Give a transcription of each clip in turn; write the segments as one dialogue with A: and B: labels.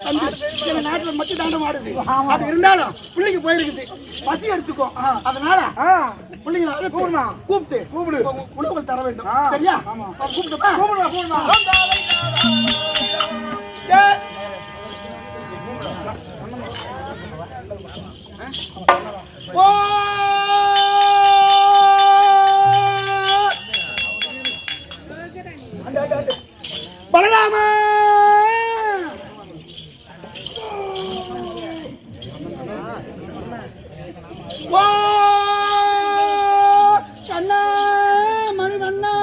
A: சில நாட்டுல மச்சி தாண்டம் ஆடுது. அப்படி இருந்தாலும் பிள்ளைக்கு போயிருக்குது. பசி எடுத்துக்கும் அதனால பிள்ளைங்களை? கூப்பிட்டு
B: கூப்பிடு.
A: உணவுகள் தர வேண்டும். சரியா?
B: ஆமா.
A: அப்ப கூப்பிட்டுமா
B: கூப்பிடுமா, கூப்பிடுமா.
A: ஏய். ஓ பலராம ஓ கண்ணா மணி வண்ணா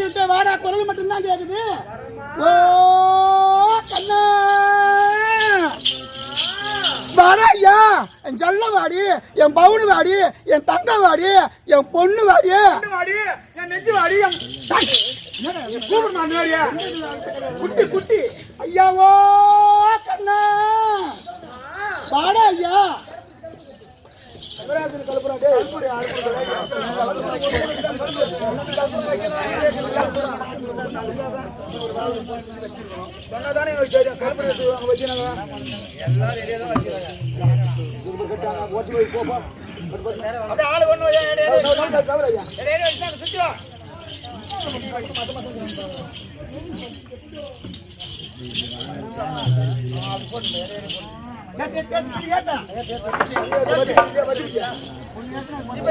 A: வந்து விட்ட வாடா குரல் மட்டும்தான் கேக்குது. ஓ கண்ணா. வாடா ஐயா என் ஜல்ல வாடி என் பவுனு வாடி என் தங்க வாடி என் பொண்ணு வாடி.
B: என் வாடி, என் நெஞ்சு வாடி, என் கூப்பிடுமா குட்டி குட்டி.
A: ஐயாவோ கண்ணா. வாடா ஐயா.
B: சொன்னாதானே எங்களுக்கு தெரியும். கருப்பு dress அங்க வச்சுனாங்க. சுத்தி வா.
A: கண்ணா வாடா மணி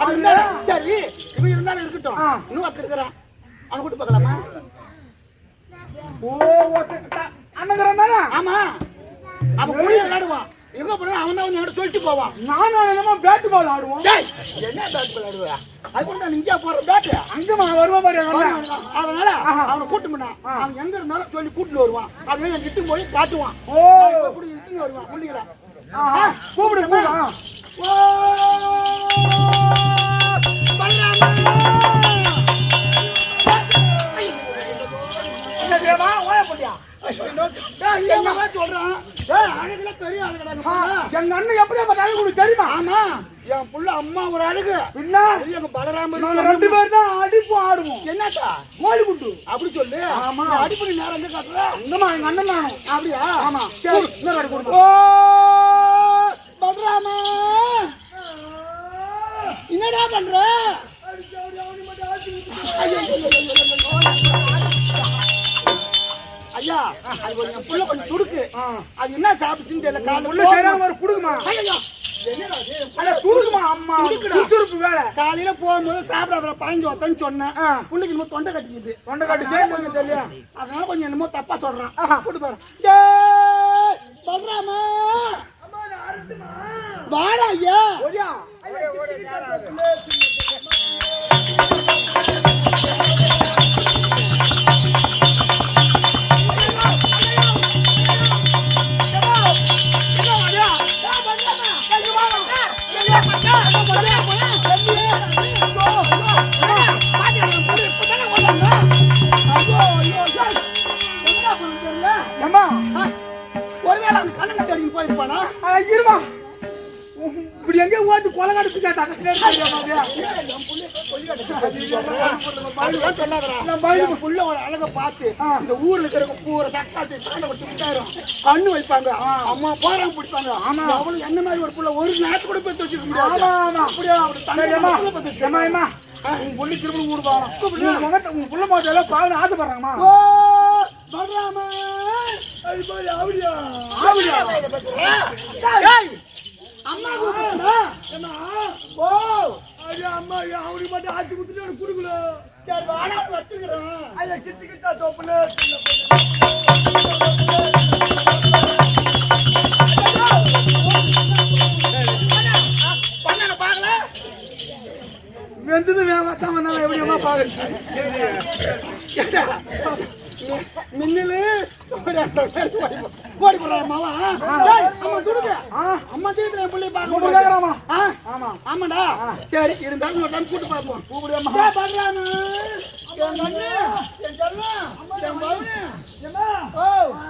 A: அது இருந்தாலும் சரி இவன் இருந்தாலும் இருக்கட்டும். இன்னும் ஒருத்தர் இருக்கிறான். அவனை கூட்டு பார்க்கலாமா
B: ஓ, அண்ணங்கிறவன் தானே?
A: ஆமா. அவன் கூட விளையாடுவான். எங்க போனா அவன் தான் வந்து என்கிட்ட சொல்லிட்டு போவான்.
B: நானும் என்னமோ பேட்டு பால் ஆடுவோம்.
A: என்ன பேட் விளையாடுவா அது கூட இங்கே போற பேட்டு
C: அங்கம்மா வருவா பாரு அண்ணன்.
A: அதனால. அவனை கூட்டு பண்ணா. அவன் எங்க இருந்தாலும் சொல்லி கூட்டிட்டு வருவான். அப்படின்னு எனக்கு இட்டு போய் காட்டுவான்.
C: ஓ.
A: இப்படி இட்டுன்னு வருவான் புள்ளிங்களா
C: ஆஹா. கூப்பிடு கூப்பிடு ஆ.
A: ஓ! என்னவா சொல்றான் அழகுல பெரிய புள்ள.
C: எங்க அண்ணன் எப்படியா பார்த்தாலும் உங்களுக்கு தெரியுமா
A: ஆமா என் புள்ள அம்மா ஒரு அழகு
C: பின்ன
A: எங்க பலராமர்
C: நாங்க ரெண்டு பேர் தான் அடிப்போம் ஆடுவோம்
A: என்னக்கா
C: கோழி குண்டு
A: அப்படி சொல்லு
C: ஆமா.
A: அடிப்படை நேரம் எங்க காட்டுற
C: அங்கம்மா எங்க அண்ணன் நானும்
A: அப்படியா
C: ஆமா சரி இன்னொரு அடி
A: ஓ பலராமா என்னடா பண்ற ஐயோ, ஐயோ, அது கொஞ்சம் என் புள்ள கொஞ்சம் துடுக்கு.
C: ஆ.
A: அது என்ன சாப்பிட்டுச்சுன்னு தெரியல காலைல
C: உள்ள சரியான ஒரு புடுக்குமா
A: ஐயோ, காலையில போகும்போது சாப்பிடாத பயஞ்சு ஒத்தன்னு சொன்னேன்.
C: ஆ.
A: புள்ளைக்கு என்னமோ தொண்டை கட்டிக்குது.
C: தொண்டை காட்டி சேர்ந்து தெரியல
A: அதனால கொஞ்சம் என்னமோ தப்பா சொல்றான்.
C: ஆஹா.
A: கூட்டு பாரு. பல்ராமா வாடா ஐயா. அழகை பார்த்து இந்த ஊர்ல இருக்கிற பூரா சக்காத்து சாண்டை வச்சு விட்டாயிரும் கண்ணு வைப்பாங்க அம்மா போறாங்க பிடிப்பாங்க
C: ஆமா.
A: அவளும் என்ன மாதிரி ஒரு புள்ள ஒரு நேரத்து கூட பெத்து வச்சிருக்க
C: ஆமா ஆமா
A: அப்படியே அப்படி தங்கை
C: ஏம்மா
A: புள்ள பெத்து
C: புள்ளி திரும்ப ஊடு போகலாம் உங்க புள்ள முகத்தை எல்லாம் பார்க்கணும் ஆசைப்படுறாங்கம்மா
A: அது மாதிரி ஆவடியா ஆவடியா அம்மா ஓ
C: அம்மா அவனுக்கு மட்டும் குத்துட்டு எனக்கு கொடுக்கல.
A: சரி வாடா வச்சிருக்கிறேன்
C: ஐயா கிச்சு கிச்சா தோப்புல வெந்தது வந்தாலும் பாக்குறது
A: மி- மின்னலு ஓடி போறாரு மாமா அம்மா துடுங்க அம்மா ஜெயித்துல என் பிள்ளைய ஆ
C: ஆமா
A: ஆமாடா சரி இருந்தாலும் ஒரு டைம் கூட்டு பார்ப்போம்
C: கூப்பிடு அம்மா
A: என் கண்ணு என் செல்லம் என் பவுனு ஓ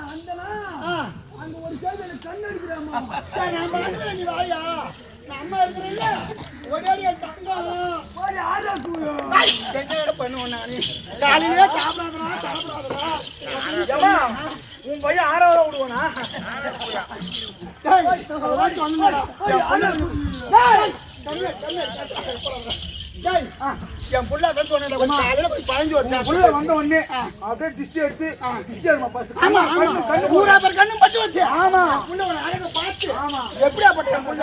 C: அந்தனா
A: ஆ
C: அங்க ஒரு கேள்வி கண்ணு அடிக்கிறாமா
A: சரி, நான் நீ வாயா தங்கம் என்ன பண்ணுவோம் நானு காலையிலே சாப்பிடாதடா
C: ஏம்மா உன் பையன் ஆறாவது விடுவானா.
A: என் புள்ள- கண்ணு, கண்ணு, கண்ணு. புள்ள அதான் காலையில போய் பதினஞ்சு வருஷம்
C: உள்ள வந்த உடனே அப்படியே டிஸ்டி எடுத்து டிஸ்டி
A: ஆமா, ஆமா.
C: கண்ணு
A: ஊரா பேர் கண்ணும் பட்டு வச்சு.
C: ஆமா.
A: என் புள்ள ஒரு அழகை பார்த்து,
C: ஆமா
A: எப்படியாப்பட்ட என் புள்ள?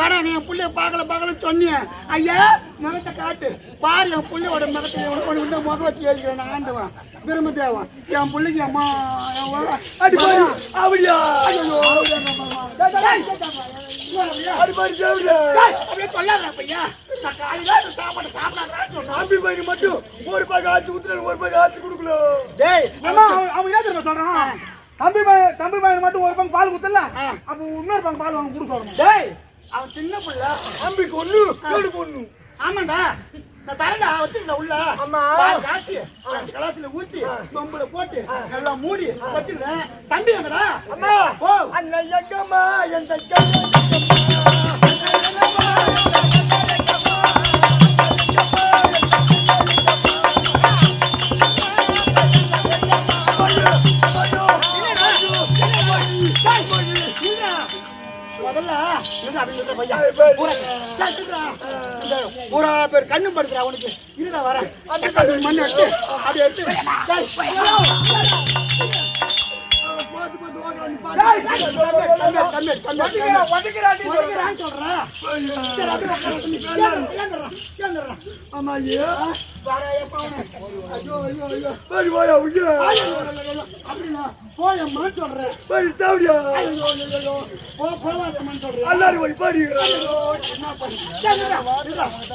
A: வாடா, நீ என் புள்ளைய பார்க்கல, பார்க்கலன்னு சொன்னியே. ஐயா, முகத்தை காட்டு. பாரு, என் புள்ளையோட முகத்துல இவனை கொண்டு வந்து முகம் வச்சு எழுதிக்கிறேன், நான் ஆண்டவன். பிரம்மதேவன். என் புள்ளைக்கு அம்மா, அடி பாரு. அப்படியே? இந்த
C: மட்டும் ஒரு பாக்க ஆச்சு குத்துறாரு ஒரு பாக்க ஆச்சு கொடுக்கல
A: டேய்,
C: அம்மா அவன் என்ன தெரியுமா சொல்றான்? தம்பி தம்பி பையன் மட்டும் ஒரு பங்கு பால் குத்தல. அப்ப இன்னொரு பங்கு பால் வாங்க கொடுக்க வரணும்
A: டேய், அவன் சின்ன புள்ள.
C: தம்பிக்கு ஒண்ணு எனக்கு ஒண்ணு
A: ஆமாண்டா. நான் தரேன்டா வச்சுக்கல உள்ள.
C: ஆமா.
A: காசு அஞ்சு கலாசுல ஊத்தி சொம்புல போட்டு நல்லா மூடி வச்சிருக்கேன் தம்பி எங்கடா?
C: அம்மா.
A: ஓ
C: அண்ணன் எங்கம்மா?
A: முதல்ல பூரா பூரா கண்ணு படுத்துறா உனக்கு. இருடா வரேன். மண்ணு எடுத்து. அப்படி எடுத்து.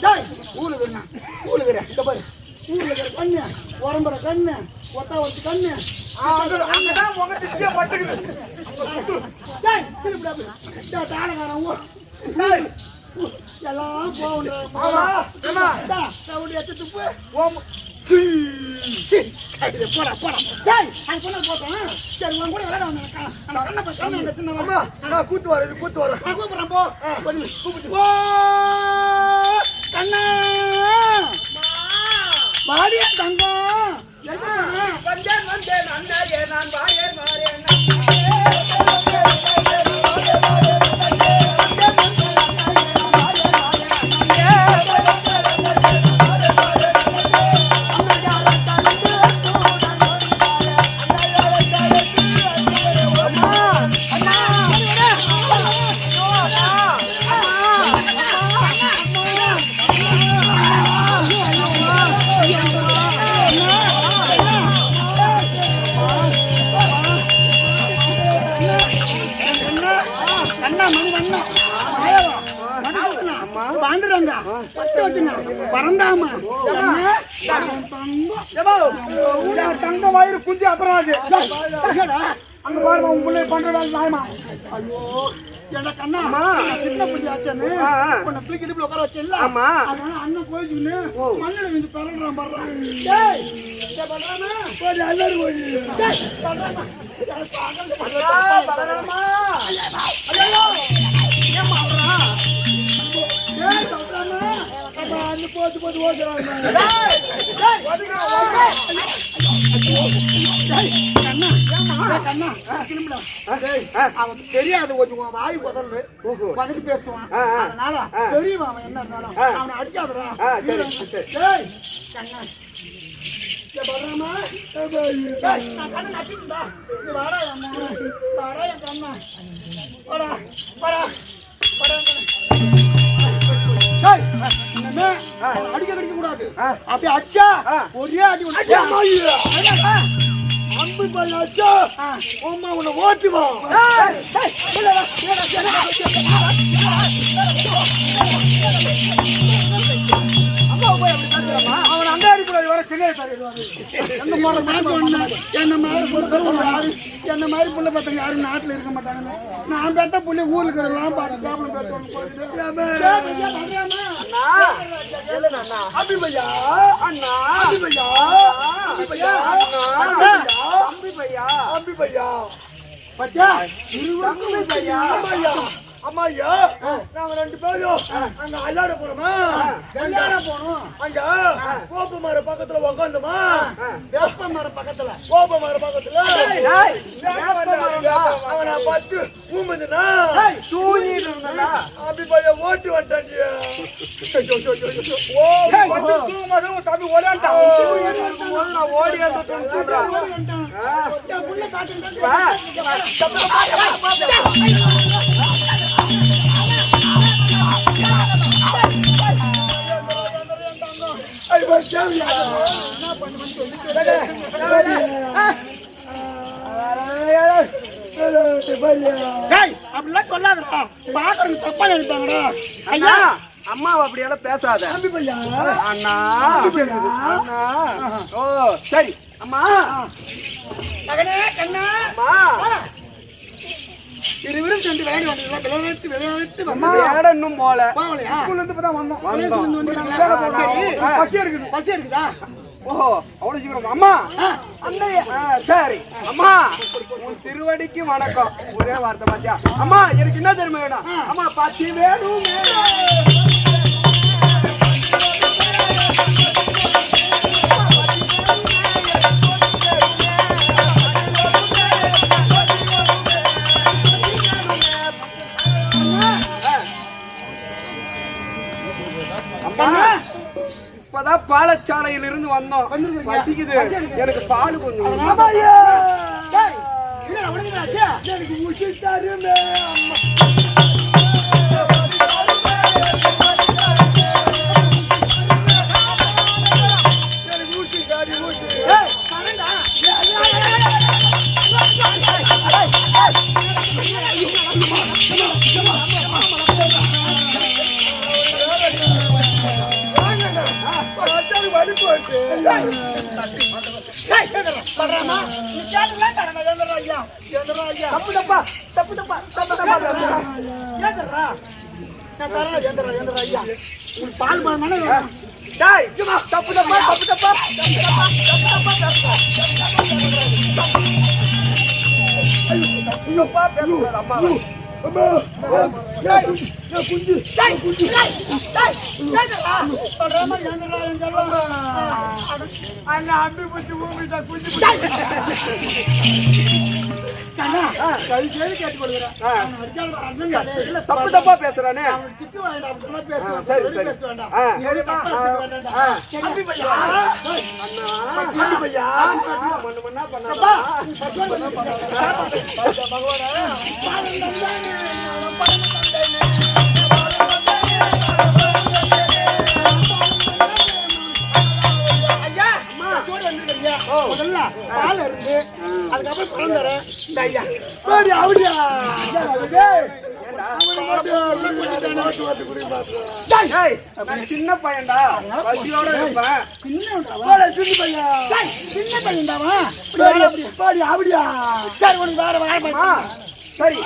A: டேய், போட்டு போட்டு பாரு. கம்மி, கண்ணு, உரம்புற கண்ணு, ஒத்தா ஒத்து கண்ணு.
B: அங்க அங்கதான் உங்க டிஸ்டே பட்டுக்குது
A: டேய், அப்படி. டேய், தாளக்காரன், ஊ. டேய். எல்லாம் போகணும்டா.
B: ஆமா ஏமா
A: டேய், ரவுடி எடுத்து துப்பு.
B: ஓம்
A: போடா, போடா. டேய், அது பொண்ணை போட்டேன். சரி, உன் கூட விளையாட வந்தேன். அந்த கண்ணை கண்ணை அந்த சின்ன
B: அம்மா நான் கூத்து வரேன் கூத்து வரேன்
A: நான் கூப்பிடுறேன், போ. கூப்பிட்டு. ஓ, கண்ணா. வாடியா தங்கம் எங்க
B: வந்தேன் வந்தேன். அண்ணாயே நான் வாயேன் வாரேன்
A: ஐயோ,
B: அம்மா.
A: நான் சின்ன புள்ளி ஆச்சேன்னு,
B: ஆ, ஆ.
A: உன்னை தூக்கி இடுப்புல உட்கார வச்சேன்ல?
B: ஆமா.
A: அதனால அண்ணன் போயிடுச்சுன்னு, மண்ணுல விழுந்து பிறல்றான் பாருடா. டேய்.
B: போய் எல்லாரும்
A: டேய், பலராமா. ஏன் மாறுறா? டேய், பலராமா. அப்பா, அண்ணன் போட்டு போட்டு ஓடுறான். டேய், டேய், தெரியாது கொஞ்சம் வாய் புதல்ல வந்துட்டு பேசுவான். அதனால. பெரியவன் அவன் என்ன இருந்தாலும். அவனை அடிக்காதடா. வாடா என். வாடா என் கண்ணா. வாடா, வாடா, அடிக்க கடிக்க கூடாது. அப்படி அடிச்சா. ஒரே அடி
B: அம்பு
A: ஆ.
B: அம்மா உன்னை ஓட்டுவான்
A: டேய், டேய், என்ன மாதிரி புள்ள பத்தவங்க யாரும் நாட்டுல இருக்க மாட்டாங்கன்னு நான் பெத்த புள்ளி ஊர்ல இருக்கிறவங்களாம் பார்த்து
B: பையா அண்ணா. அபி பையா அபி பையா
A: அண்ணா.
B: பையா
A: பத்தியா
B: பையா அம்மாய்யா அம்மாய்யா நாங்க ரெண்டு பேரும் அங்க அல்லாட போனோமா
A: கல்யாணம் போகணும்.
B: அங்க கோப்பு மர பக்கத்துல உக்காந்தோமா?
A: வேப்ப மரம் பக்கத்துல.
B: கோப்ப மர பக்கத்துல? அவனை பார்த்து ஊம்புதுனா
A: தூங்கிட்டு இருந்தா
B: அபி பையா ஓட்டு வந்துட்டாங்க. ஓ தம்பி ஓடாண்டான் ஓடி
A: புள்ள அப்படிலாம் சொல்லாதடா. பாக்குறவங்க தப்பா நினைப்பாங்கடா. ஐயா
B: அம்மா அப்படியெல்லாம் பேசாத. அண்ணா அண்ணா. ஓ சரி. அம்மா.
A: கண்ணா.
B: அம்மா.
A: இருவரும் சென்று விளையாடி வந்தீங்களா விளையாட்டு விளையாட்டு வந்தது.
B: இன்னும் போல.
A: போகலையா
B: ஸ்கூல்ல இருந்து இப்பதான் வந்தோம்.
A: விளையாட்டு வந்து வந்தீங்களா? சரி.
B: பசி எடுக்குது.
A: பசி எடுக்குதா?
B: ஓஹோ அவ்வளவு சீக்கிரம் அம்மா. அந்த சரி. அம்மா உன் திருவடிக்கு வணக்கம். ஒரே வார்த்தை பாத்தியா? அம்மா எனக்கு என்ன தெரியுமா வேணும்? அம்மா பத்தி வேணும். மலையில இருந்து வந்தோம். பசிக்குது. எனக்கு பால் கொஞ்சம்? எனக்கு உச்சிட்டாருமே அம்மா
A: எந்திரா ஐயா, எந்திரா ஐயா.
B: தப்பு தப்பா தப்பு தப்பா தப்பு தப்பா
A: ஐயா. பால்?
B: டேய் தப்பு தப்பா தப்பு தப்பா தப்பு தப்பா தப்பு தப்பா பேசுறா. தப்பு தப்பா பேசுறா அம்மா
A: டேய், டேய்,
B: அண்ணா அம்பி பூச்சி குஞ்சு
A: கண்ணா, கை சேரி கேட்டுக் கொள்கிறேன்.
B: ஆ.
A: அவனை அடிக்காதடா, அண்ணன்டா, டேய்.
B: இல்ல தப்பு தப்பா. பேசுறானே.
A: திட்டு வேண்டாம்,
B: சரி, சரி.
A: முதல்ல பால் இருந்து, அதுக்கப்புறம் பழம் தரேன். இந்த ஐயா.
B: சரி அப்படியா டேய், நான் சின்ன பையன்டா பசியோட இருப்பேன்?
A: டேய், சின்ன பையன்டாவா? சரி, உனக்கு வேற.
B: சரி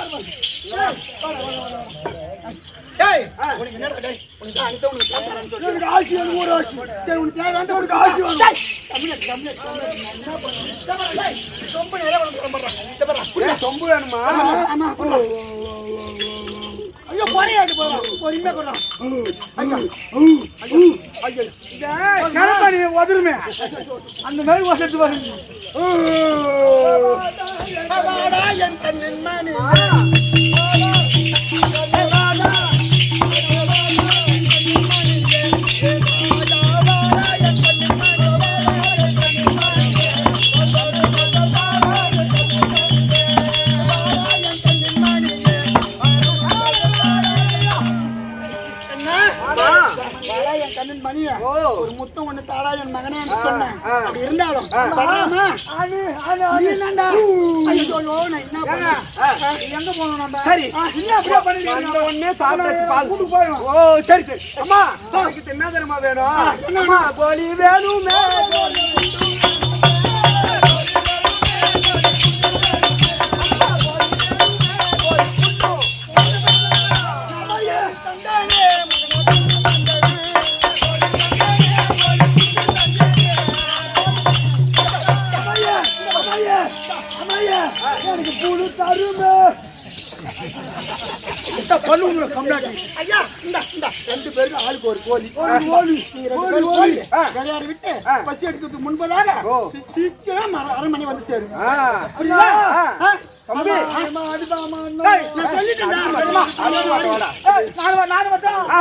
A: உனக்கு என்னடா? உனக்கு அனிதா உனக்கு சாப்பிடுறான்னு சொல்லிட்டு. சரி, உனக்கு தேவையானதை உனக்கு ஆசி வேணும்.
B: சொம்பு வேணுமா.
A: ஐயோ, பொறையாட்டு. பொறுமையா. ஐயா,
B: உதருமே அந்த மாதிரி உதட்டு வருது
A: வாடா, என் கண்ணின் மணி. தாடா என் மகனே என்று சொன்னேன். அப்படி இருந்தாலும் வராமா? நீ என்னடா? ஐயோ, ஐயோ, நான் என்ன பண்ணேன்? ஆ, எங்க போகணும் நம்ம?
B: சரி.
A: அப்படியே பண்ணிட்டு
B: வந்த? உடனே சாப்பிட்டாச்சு பால்
A: கூட்டு போயிடும்.
B: ஓ சரி சரி அம்மா எனக்கு என்ன தெரியுமா வேணும் அம்மா கோழி வேணுமே கோழி
A: ஐயா இந்த இந்த ரெண்டு பேருக்கு ஆளுக்கு ஒரு கோழி ஒரு கோழி கோழி
B: ஆ.
A: விளையாடி விட்டு. பசி எடுக்கிறதுக்கு முன்பதாக சீக்கிரம் அரை- மணி வந்து சேருங்க புரியுதா?
B: தம்பி.
A: நான் சொல்லிட்டேன்டா.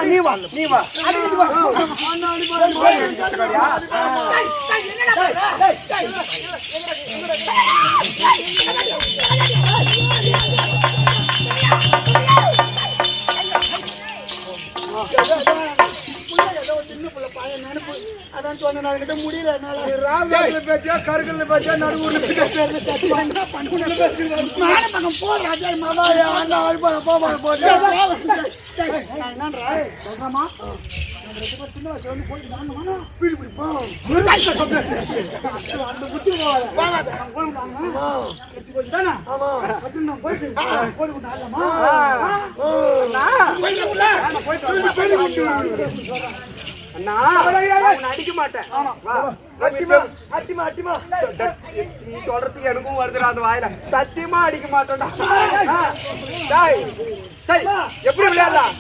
B: நீ வா நீ. கோழி
A: என்னடா அதான் சொன்னேன், அதுகிட்ட முடியல என்னால.
B: பேச்சா கருங்கல்ல பேச்சா நடுவுல பேச்சா
A: என்ன பண்ணுறது? நானே பக்கம் போறேன், அஜய் மாமா. என்னன்றா? சொல்றேம்மா? போயிட்டு உள்ள.
B: அண்ணா. அடிக்க மாட்டேன் சொல்றதுக்கு எனக்கும் வருதுடா அந்த வாயில. சத்தியமா அடிக்க. டேய். சரி. எப்படி விளையாடலாம்?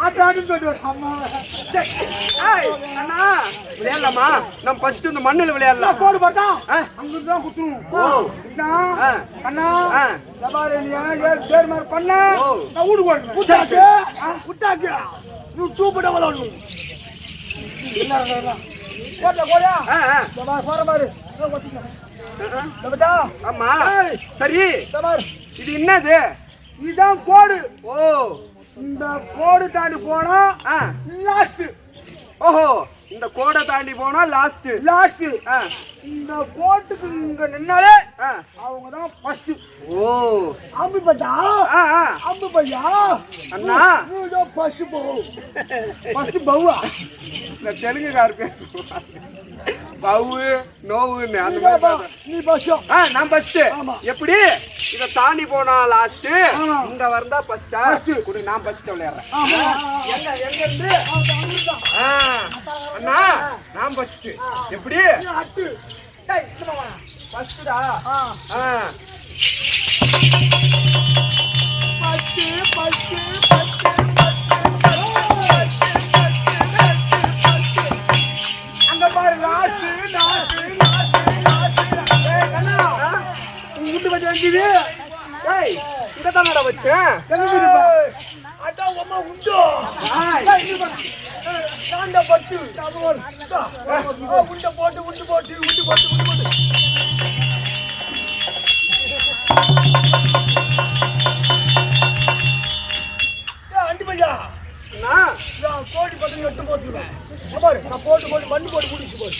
D: ஆட்டாடும் சொல்லுவார் அம்மா
B: அண்ணா விளையாடலாமா நம்ம ஃபர்ஸ்ட் இந்த மண்ணுல விளையாடலாம்
D: கோடு பார்த்தா. அங்கிட்டு தான் குத்துணும். அண்ணா நீ ஏன் தேர் மாதிரி பண்ண. நான் வீடு போடுறேன்
B: குட்டாக்கு.
D: குட்டாக்கு நீ தூப்பிட
B: ஆமா சரி இது என்னது
D: இதுதான் கோடு.
B: ஓ.
D: இந்த கோடு தாண்டி போனா லாஸ்ட்
B: ஓஹோ இந்த கோடை தாண்டி போனா லாஸ்ட்
D: லாஸ்ட் இந்த கோட்டுக்கு இங்க நின்னாலே அவங்க தான் ஃபர்ஸ்ட்
B: ஓ.
D: அம்பு பட்டா அம்பு பையா?
B: அண்ணா.
D: ஃபர்ஸ்ட் பவு. ஃபர்ஸ்ட் பவுவா?
B: இந்த தெலுங்குக்காருக்கு பவு நோவுன்னு அந்த மாதிரி.
D: நீ ஃபர்ஸ்ட்
B: ஆ நான் ஃபர்ஸ்ட். எப்படி? இத தாண்டி போனா லாஸ்ட். இங்க வந்தா ஃபர்ஸ்டா
D: First.
B: குடு நான் ஃபர்ஸ்ட் விளையாடுறேன் எங்க எங்க இருந்து? அண்ணா நான் ஃபர்ஸ்ட் எப்படி?
D: அட்டு. டேய் சும்மா வா.
B: ஃபர்ஸ்டா
D: ஆ. ஃபர்ஸ்ட் ஃபர்ஸ்ட் ஃபர்ஸ்ட் அடா அம்மா உண்டோ? தாண்டா பட்டு உண்ட போட்டு உண்டு போட்டு உண்டு போட்டு உண்டு போட்டு. கோடி பத்து எட்டு போத்துருவேன் நான் போட்டு போட்டு மண்ணு போட்டு குடிச்சு போடு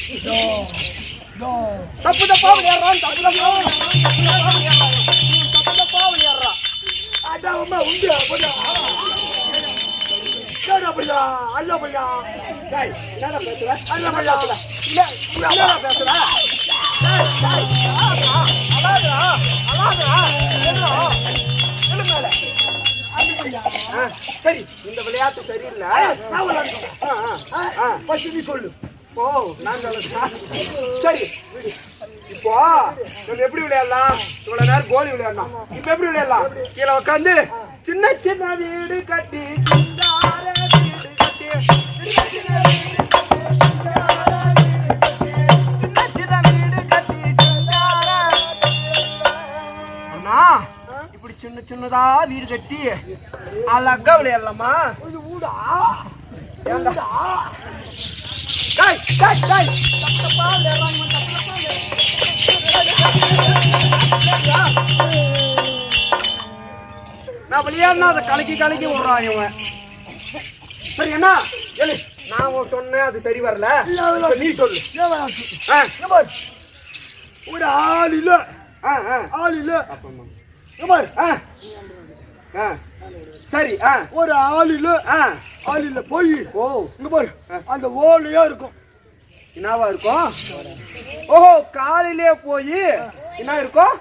B: தப்பு தப்பா விளையாடுறான் தப்பு தப்பா தப்பு தப்பா விளையாடுறான்.
D: அடா அம்மா உண்டு போடா கேடா பையா அல்ல பையா
B: டேய் என்னடா பேசுற?
D: அல்ல பையா
B: இல்ல என்னடா பேசுற? அலாதா என்னடா? என்ன மேல? சரி இந்த விளையாட்டு சரியில்லை.
D: நான் சொல்லு.
B: ஓ நான். சரி. இப்போ நம்ம எப்படி விளையாடலாம்? இவ்வளவு நேரம் கோலி விளையாடலாம். இப்ப எப்படி விளையாடலாம்? கீழே உட்காந்து சின்ன சின்ன வீடு கட்டி இப்படி சின்ன சின்னதா வீடு கட்டி அழகா விளையாடலாமா?
D: ஊடா.
B: டேய் டேய் டேய் தப்பு தப்பு நான் விளையாடினா அதை கலக்கி கலக்கி விடுறான் இவன். சரி என்ன? ஏழு நான் சொன்னேன் அது சரி வரல. நீ சொல்லு.
D: ஒரு ஆள் இல்ல. ஆள் இல்ல. பாரு.
B: ஆ, ஆ. சரி
D: ஒரு ஆள் இல்ல
B: ஆ.
D: ஆள் இல்ல போய்
B: ஓ.
D: இங்க பாரு அந்த ஓலையா இருக்கும்.
B: என்னவா இருக்கும்? ஓஹோ காலையிலே போய் என்ன இருக்கும்?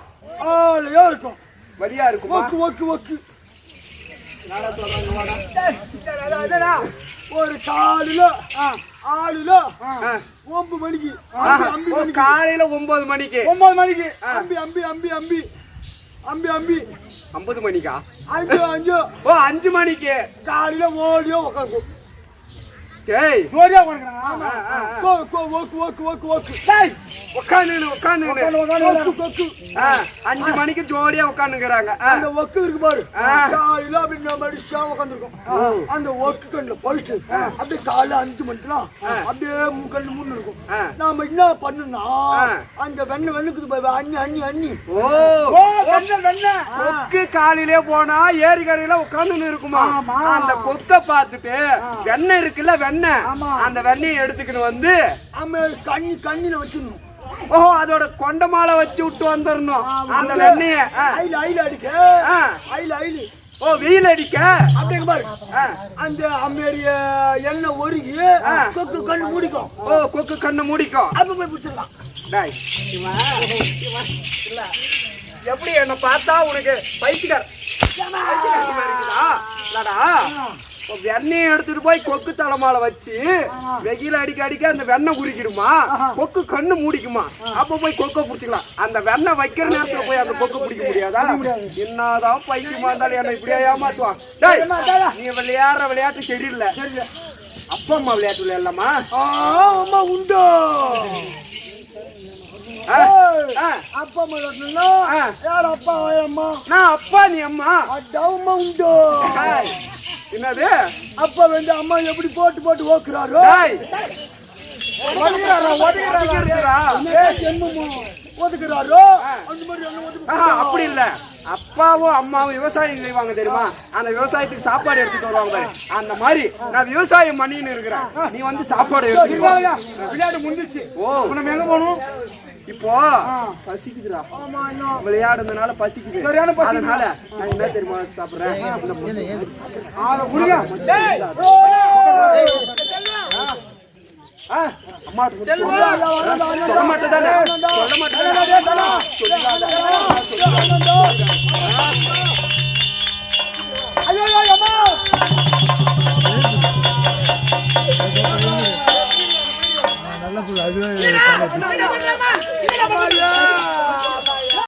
D: ஆளையா இருக்கும்.
B: வழியா இருக்குமா?
D: ஒக்கு ஒக்கு ஒக்கு. ஒரு காலில ஆளுல
B: ஆ.
D: ஒன்பது மணிக்கு
B: காலையில ஒன்பது மணிக்கு.
D: ஒன்பது மணிக்கு. அம்பி அம்பி அம்பி அம்பி. அம்பி அம்பி.
B: ஐம்பது மணிக்கா?
D: அஞ்சு அஞ்சு.
B: ஓ அஞ்சு மணிக்கு.
D: காலையில ஓடியோ உட்காந்து
B: டேய். ஆ, ஆ.
D: ஒக்கு ஒக்கு ஒக்கு ஒக்கு ஒக்கு
B: உட்காந்து உட்காந்து
D: ஒக்கு ஒக்கு
B: அஞ்சு மணிக்கு ஜோடியா உட்காந்துக்கிறாங்க
D: அந்த ஒக்கு இருக்கு பாரு. காலையில அப்படி நம்ம அடிச்சா உட்காந்துருக்கோம் அந்த ஒக்கு கண்ணுல போயிட்டு அப்படியே காலைல அஞ்சு மணிக்கெல்லாம் அப்படியே கண்ணு மூணு இருக்கும். நாம என்ன பண்ணுனா. அந்த வெண்ணெய் வெண்ணுக்குது பாரு. அண்ணி அண்ணி அண்ணி.
B: ஓ. கொக்கு காலையிலே போனா ஏரிக்கரையில உட்காந்து இருக்குமா? அந்த கொக்க பார்த்துட்டு வெண்ணெய் இருக்குல்ல வெண்ணெய் அந்த வெண்ணெயை எடுத்துக்கிட்டு வந்து
D: கண்ணி கண்ணில வச்சிடணும்.
B: ஓஹோ அதோட கொண்ட மாலை வச்சு விட்டு வந்துடணும். அந்த வெண்ணெய.
D: ஐல ஐல அடிக்க. ஐல ஐலு
B: ஓ வெயில் அடிக்க?
D: அப்படிங்க பாரு. அந்த அம்மேரிய எண்ணெய் ஒருகி. கொக்கு கண்ணு மூடிக்கும்.
B: ஓ கொக்கு கண்ணை மூடிக்கும்.
D: அப்ப போய் பிடிச்சிடலாம்.
B: டேய். எப்படி என்ன பார்த்தா உனக்கு பைத்தியக்கார. இருக்குதா? இல்லடா. வெண்ணெயை எடுத்துட்டு போய் கொக்கு தலைமால வச்சு வெயில் அடிக்க அடிக்க அந்த வெண்ணெய் குறுக்கிடுமா? கொக்கு கண்ணு மூடிக்குமா? அப்ப போய் கொக்கை பிடிச்சிக்கலாம். அந்த வெண்ணெய் வைக்கிற நேரத்துல போய் அந்த கொக்கு பிடிக்க முடியாதா? என்னதான் பைத்தியமா இருந்தாலும் என்ன இப்படியா ஏமாத்துவான். டேய், நீ விளையாடுற விளையாட்டு சரியில்லை. அப்பா அம்மா விளையாட்டு விளையாடலாமா?
D: அம்மா உண்டோ. அப்பா
B: ஆ.
D: யார் அப்பா அம்மா?
B: நான் அப்பா நீ அம்மா.
D: அம்மா உண்டோ.
B: என்னது?
D: அப்பா வந்து அம்மா எப்படி போட்டு போட்டு ஓக்குறாரோ? ஒதுக்குறாரோ அந்த மாதிரி
B: அப்படி இல்ல. அப்பாவும் அம்மாவும் விவசாயம் செய்வாங்க தெரியுமா? அந்த விவசாயத்துக்கு சாப்பாடு எடுத்துட்டு வருவாங்க பாரு. அந்த மாதிரி நான் விவசாயம் பண்ணின்னு இருக்கிறேன். நீ வந்து சாப்பாடு எடுத்துட்டு.
D: விளையாட்டு முடிஞ்சிச்சு
B: ஓ.
D: நம்ம எங்க போகணும்.
B: இப்போ பசிக்குதுடா.
D: ஆமா இன்னும்
B: விளையாடுறதுனால பசிக்குது.
D: சரியான பசி.
B: அதனால நான் என்ன தெரியுமா சாப்பிடுறேன்? சொல்ல. மாட்டேன் சொல்ல மாட்டேன்
A: நல்ல புள்ள அதுவே